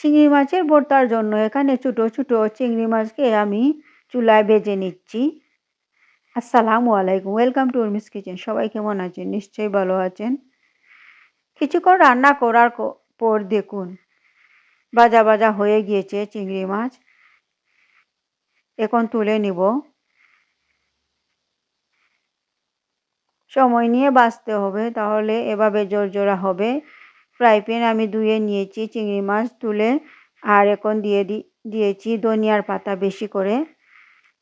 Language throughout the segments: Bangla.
চিংড়ি মাছের ভর্তার জন্য এখানে ছোটো ছোটো চিংড়ি মাছকে আমি চুলায় ভেজে নিচ্ছি। আসসালামু আলাইকুম, ওয়েলকাম টু উর্মিস কিচেন। সবাই কেমন আছেন? নিশ্চয়ই ভালো আছেন। কিছুক্ষণ রান্না করার পর দেখুন বাজা বাজা হয়ে গিয়েছে চিংড়ি মাছ। এখন তুলে নিব। সময় নিয়ে বাঁচতে হবে, তাহলে এভাবে জোরজোড়া হবে। ফ্রাই প্যান আমি ধুয়ে নিয়েছি, চিংড়ি মাছ তুলে, আর এখন দিয়ে দিয়েছি ধনিয়ার পাতা বেশি করে।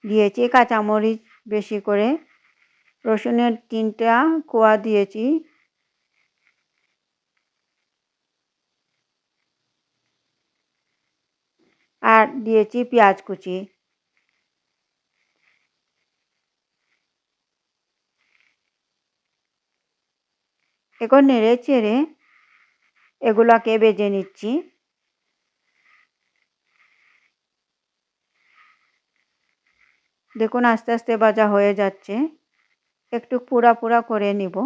দিয়েছি কাঁচামরিচ বেশি করে। রসুনের তিনটা কোয়া দিয়েছি। আর দিয়েছি পেঁয়াজ কুচি। এখন নেড়ে চেড়ে এগুলাকে বেজে নিচ্ছি। দেখুন, আস্তে আস্তে ভাজা হয়ে যাচ্ছে। একটু পুরা পুরা করে নিব।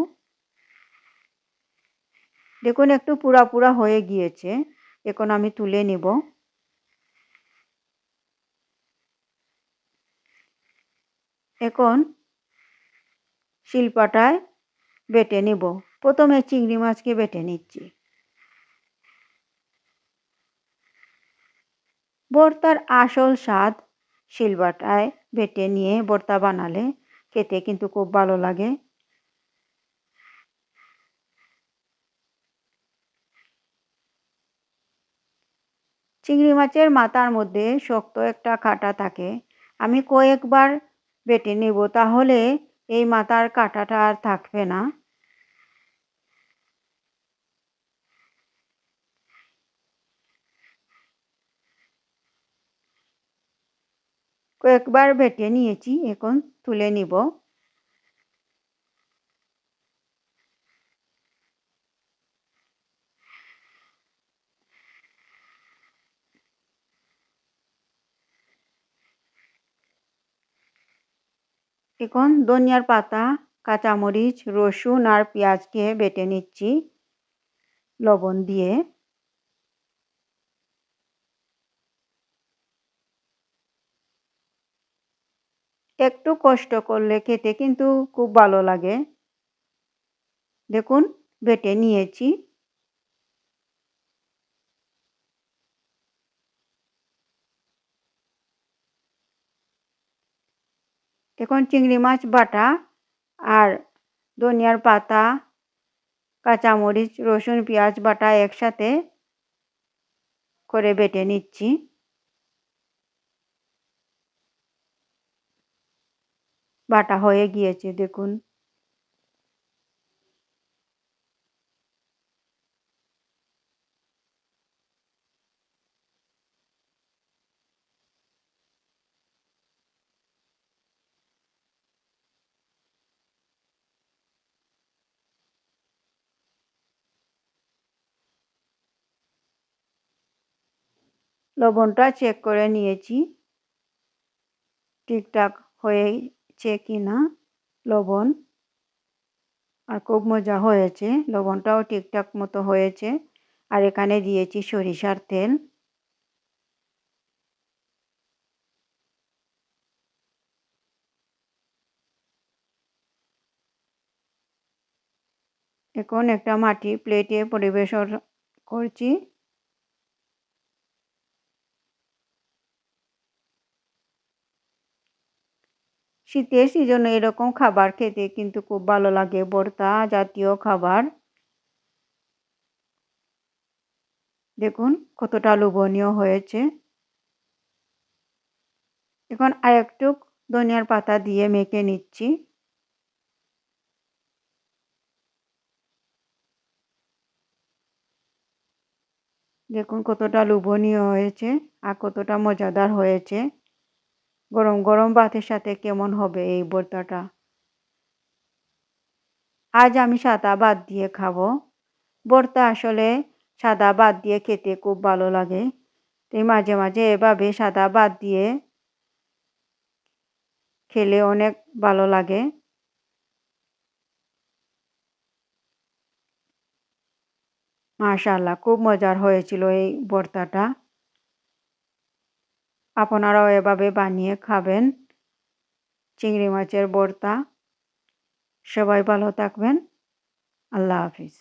দেখুন, একটু পুরা পুরা হয়ে গিয়েছে। এখন আমি তুলে নিব। এখন শিলপাটায় বেটে নিব। প্রথমে চিংড়ি মাছকে বেটে নিচ্ছি। ভর্তার আসল স্বাদ শিলবাটায় বেটে নিয়ে ভর্তা বানালে খেতে কিন্তু খুব ভালো লাগে। চিংড়ি মাছের মাথার মধ্যে শক্ত একটা কাঁটা থাকে। আমি কয়েকবার বেটে নেব, তাহলে এই মাথার কাঁটাটা আর থাকবে না। কয়েকবার বেটে নিয়েছি, এখন তুলে নিব। এখন ধনিয়ার পাতা, কাঁচামরিচ, রসুন আর পেঁয়াজকে বেটে নিচ্ছি লবণ দিয়ে। একটু কষ্ট করলে খেতে কিন্তু খুব ভালো লাগে। দেখুন, বেটে নিয়েছি। এখন চিংড়ি মাছ, বাটা আর ধনিয়ার পাতা, কাঁচামরিচ, রসুন, পেঁয়াজ, বাটা একসাথে করে বেটে নিচ্ছি। বাটা হয়ে গিয়েছে দেখুন। লবণটা চেক করে নিয়েছি। ঠিকঠাক হয়েছে কি না? লবণ। আর খুব মজা হয়েছে। লবণটাও ঠিকঠাক মতো হয়েছে। আর এখানে দিয়েছি সরিষার তেল। এখন একটা মাটি প্লেটে পরিবেশন করছি। শীতের সিজনে এরকম খাবার খেতে কিন্তু খুব ভালো লাগে, ভর্তা জাতীয় খাবার। দেখুন কতটা লোভনীয় হয়েছে। এখন আরেকটু ধনিয়ার পাতা দিয়ে মেখে নিচ্ছি। দেখুন কতটা লোভনীয় হয়েছে আর কতটা মজাদার হয়েছে। গরম গরম ভাতের সাথে কেমন হবে এই ভর্তাটা? আজ আমি সাদা ভাত দিয়ে খাব। ভর্তা আসলে সাদা ভাত দিয়ে খেতে খুব ভালো লাগে। তাই মাঝে মাঝে এভাবে সাদা ভাত দিয়ে খেলে অনেক ভালো লাগে। মাশাআল্লাহ, খুব মজার হয়েছিল এই ভর্তাটা। আপনারাও এভাবে বানিয়ে খাবেন। চিংড়ি মাছের ভর্তা সবাই ভালো থাকবেন। আল্লাহ হাফিজ।